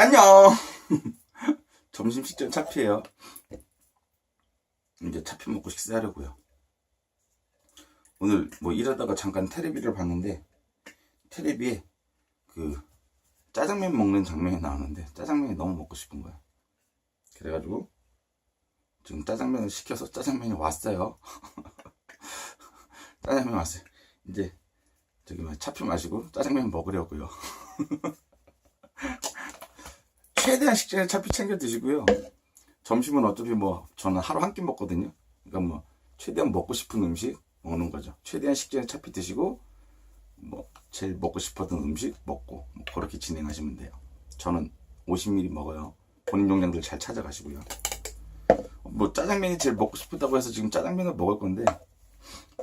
안녕! 점심 식전 차피예요 이제 차피 먹고 식사하려고요. 오늘 뭐 일하다가 잠깐 테레비를 봤는데 테레비에 그 짜장면 먹는 장면이 나오는데 짜장면이 너무 먹고 싶은 거야. 그래가지고 지금 짜장면을 시켜서 짜장면이 왔어요. 짜장면 왔어요. 이제 저기 뭐 차피 마시고 짜장면 먹으려고요. 최대한 식전에 차피 챙겨 드시고요. 점심은 어차피 뭐 저는 하루 한 끼 먹거든요. 그러니까 뭐 최대한 먹고 싶은 음식 먹는 거죠. 최대한 식전에 차피 드시고 뭐 제일 먹고 싶었던 음식 먹고 뭐 그렇게 진행하시면 돼요. 저는 50ml 먹어요. 본인 용량들 잘 찾아가시고요. 뭐 짜장면이 제일 먹고 싶다고 해서 지금 짜장면을 먹을 건데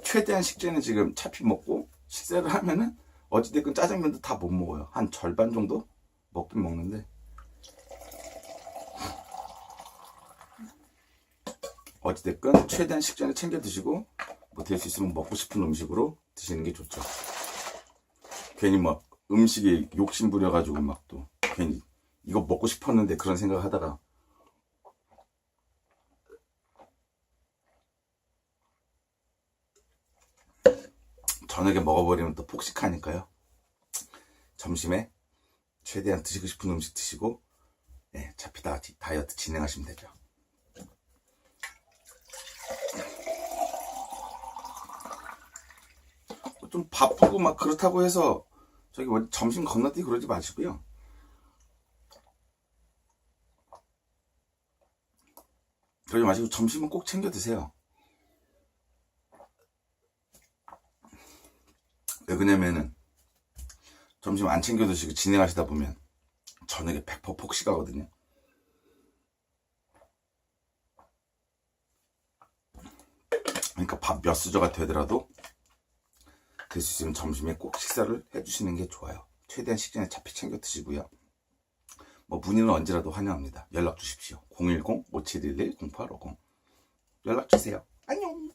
최대한 식전에 지금 차피 먹고 식사를 하면은 어찌됐건 짜장면도 다 못 먹어요. 한 절반 정도 먹긴 먹는데 어찌됐건 최대한 식전에 챙겨 드시고 뭐 될 수 있으면 먹고 싶은 음식으로 드시는 게 좋죠. 괜히 막 음식에 욕심 부려가지고 막 또 괜히 이거 먹고 싶었는데 그런 생각 하다가 저녁에 먹어버리면 또 폭식하니까요. 점심에 최대한 드시고 싶은 음식 드시고 예, 차피 다 다이어트 진행하시면 되죠. 좀 바쁘고 막 그렇다고 해서 저기 뭐 점심 건너뛰기 그러지 마시고요. 그러지 마시고 점심은 꼭 챙겨 드세요. 왜 그러냐면은 점심 안 챙겨 드시고 진행하시다 보면 저녁에 100% 폭식하거든요. 그러니까 밥 몇 수저가 되더라도 될수 있으면 점심에 꼭 식사를 해주시는 게 좋아요. 최대한 식전에 차피 챙겨 드시고요. 뭐 문의는 언제라도 환영합니다. 연락 주십시오. 010-5711-0850 연락 주세요. 안녕.